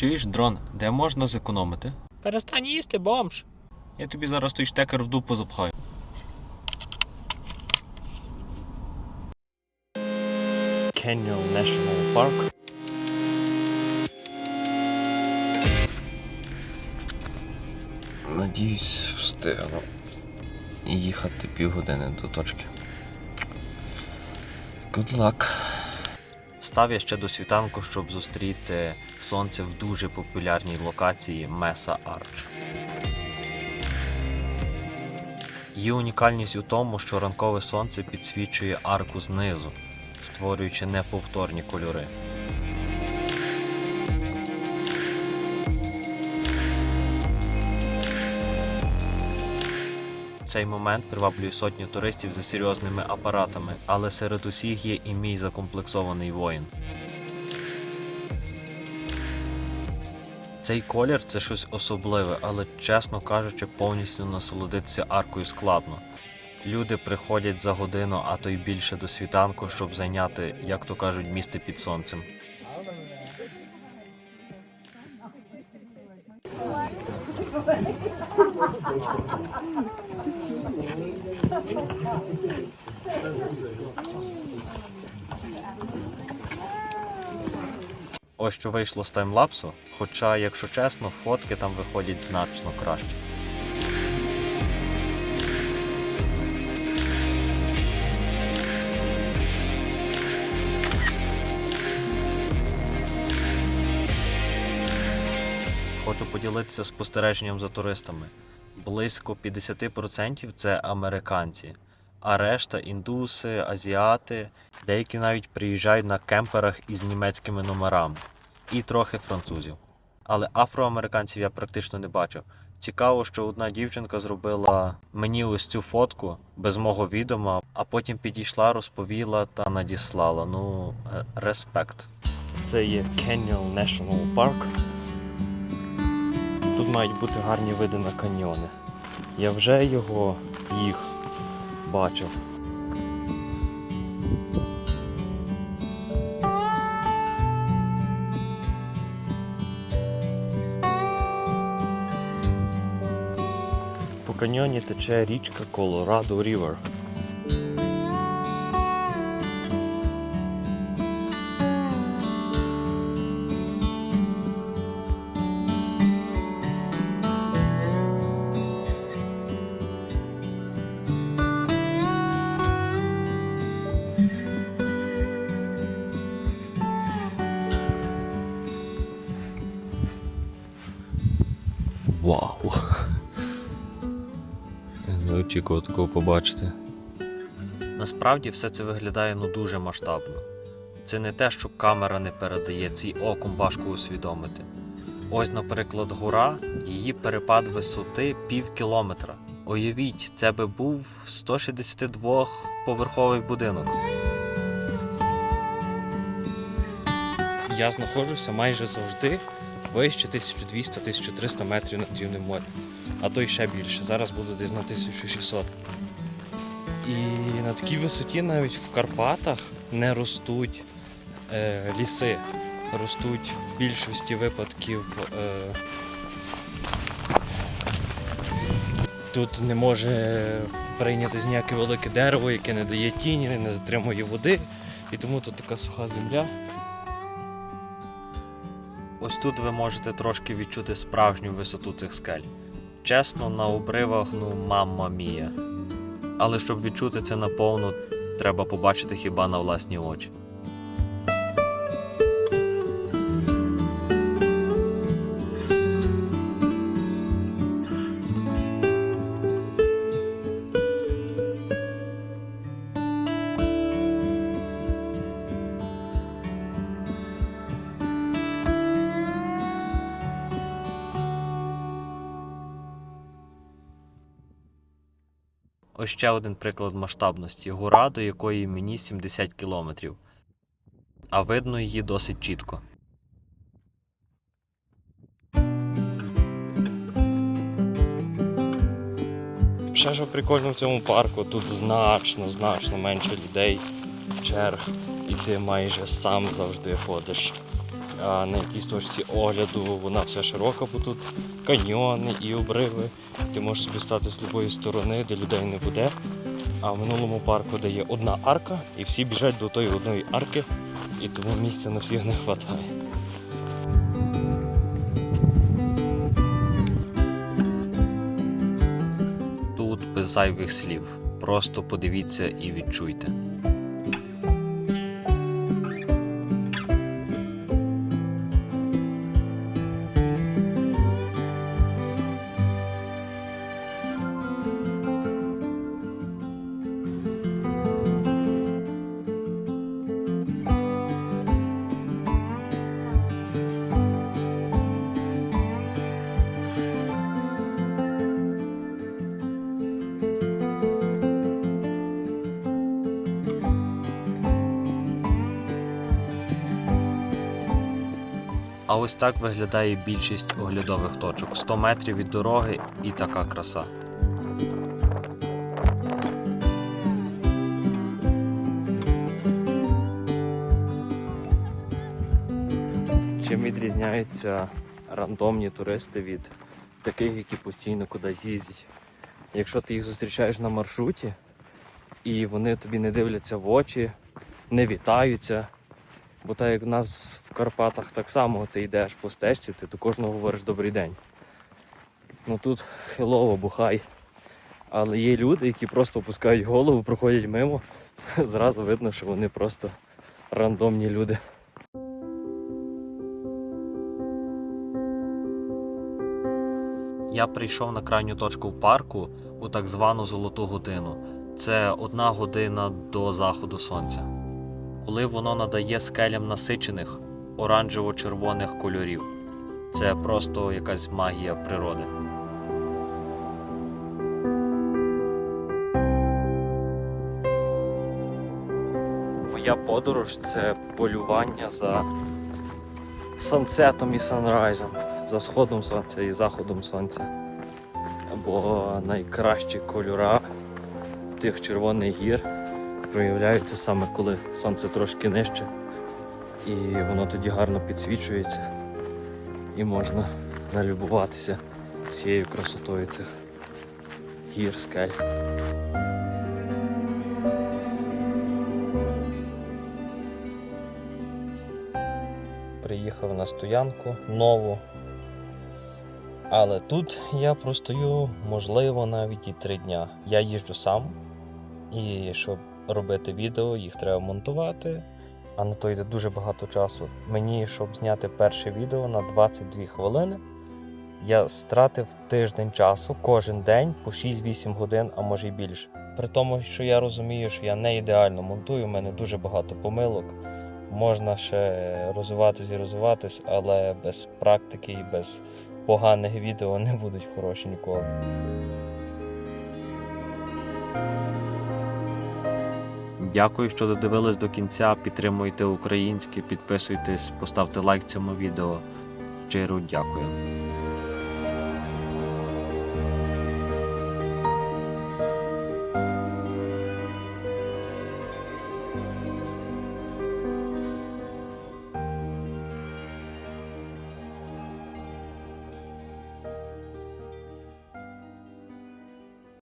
Чуєш, дрон, де можна зекономити? Перестань їсти, бомж. Я тобі зараз той штекер в дупу запхаю. Canyon National Park. Надіюсь, встигну їхати півгодини до точки. Good luck. Став я ще до світанку, щоб зустріти сонце в дуже популярній локації Меса Арч. Її унікальність у тому, що ранкове сонце підсвічує арку знизу, створюючи неповторні кольори. Цей момент приваблює сотні туристів за серйозними апаратами, але серед усіх є і мій закомплексований воїн. Цей колір це щось особливе, але, чесно кажучи, повністю насолодитися аркою складно. Люди приходять за годину, а то й більше до світанку, щоб зайняти, як то кажуть, місце під сонцем. Ось що вийшло з таймлапсу, хоча, якщо чесно, фотки там виходять значно краще. Хочу поділитися спостереженням за туристами. Близько 50% це американці, а решта індуси, азіати, деякі навіть приїжджають на кемперах із німецькими номерами, і трохи французів. Але афроамериканців я практично не бачив. Цікаво, що одна дівчинка зробила мені ось цю фотку без мого відома, а потім підійшла, розповіла та надіслала. Ну, е, респект. Це є Canyon National Park. Мають бути гарні види на каньйони. Я вже його їх бачив. По каньйоні тече річка Colorado River. Вау! Не очікував такого побачити. Насправді все це виглядає ну дуже масштабно. Це не те, що камера не передає, це й оком важко усвідомити. Ось, наприклад, гора, її перепад висоти пів кілометра. Уявіть, це би був 162-поверховий будинок. Я знаходжуся майже завжди вище 1200-1300 метрів над рівнем моря, а то й ще більше. Зараз буду десь на 1600. І на такій висоті навіть в Карпатах не ростуть е, ліси. Ростуть в більшості випадків. Е, тут не може прийнятись ніяке велике дерево, яке не дає тіні, не затримує води. І тому тут така суха земля. Ось тут ви можете трошки відчути справжню висоту цих скель. Чесно, на обривах, ну мамма мія. Але щоб відчути це наповну, треба побачити хіба на власні очі. Ось ще один приклад масштабності гора, до якої мені 70 кілометрів. А видно її досить чітко. Ще що прикольно в цьому парку, тут значно, значно менше людей, черг, і ти майже сам завжди ходиш на якійсь точці огляду вона вся широка, бо тут каньйони і обриви. Ти можеш собі стати з будь-якої сторони, де людей не буде. А в минулому парку, де є одна арка, і всі біжать до тої одної арки, і тому місця на всіх не вистачає. Тут без зайвих слів. Просто подивіться і відчуйте. А ось так виглядає більшість оглядових точок. 100 метрів від дороги і така краса. Чим відрізняються рандомні туристи від таких, які постійно кудись їздять? Якщо ти їх зустрічаєш на маршруті і вони тобі не дивляться в очі, не вітаються, бо так як в нас в Карпатах так само ти йдеш по стежці, ти до кожного говориш добрий день. Ну тут хелово, бухай. Але є люди, які просто опускають голову, проходять мимо. Зразу видно, що вони просто рандомні люди. Я прийшов на крайню точку в парку у так звану золоту годину. Це одна година до заходу сонця, коли воно надає скелям насичених оранжево-червоних кольорів. Це просто якась магія природи. Моя подорож це полювання за сансетом і санрайзом, за сходом сонця і заходом сонця. Бо найкращі кольора тих червоних гір проявляються саме коли сонце трошки нижче, і воно тоді гарно підсвічується, і можна налюбуватися всією красотою цих гір, скель. Приїхав на стоянку нову. Але тут я простою, можливо, навіть і три дня. Я їжджу сам, і щоб робити відео, їх треба монтувати. А на то йде дуже багато часу. Мені, щоб зняти перше відео на 22 хвилини, я стратив тиждень часу кожен день по 6-8 годин, а може й більше. При тому, що я розумію, що я не ідеально монтую, у мене дуже багато помилок. Можна ще розвиватись і розвиватись, але без практики і без поганих відео не будуть хороші ніколи. Дякую, що додивились до кінця. Підтримуйте українське, підписуйтесь, поставте лайк цьому відео. Щиро дякую.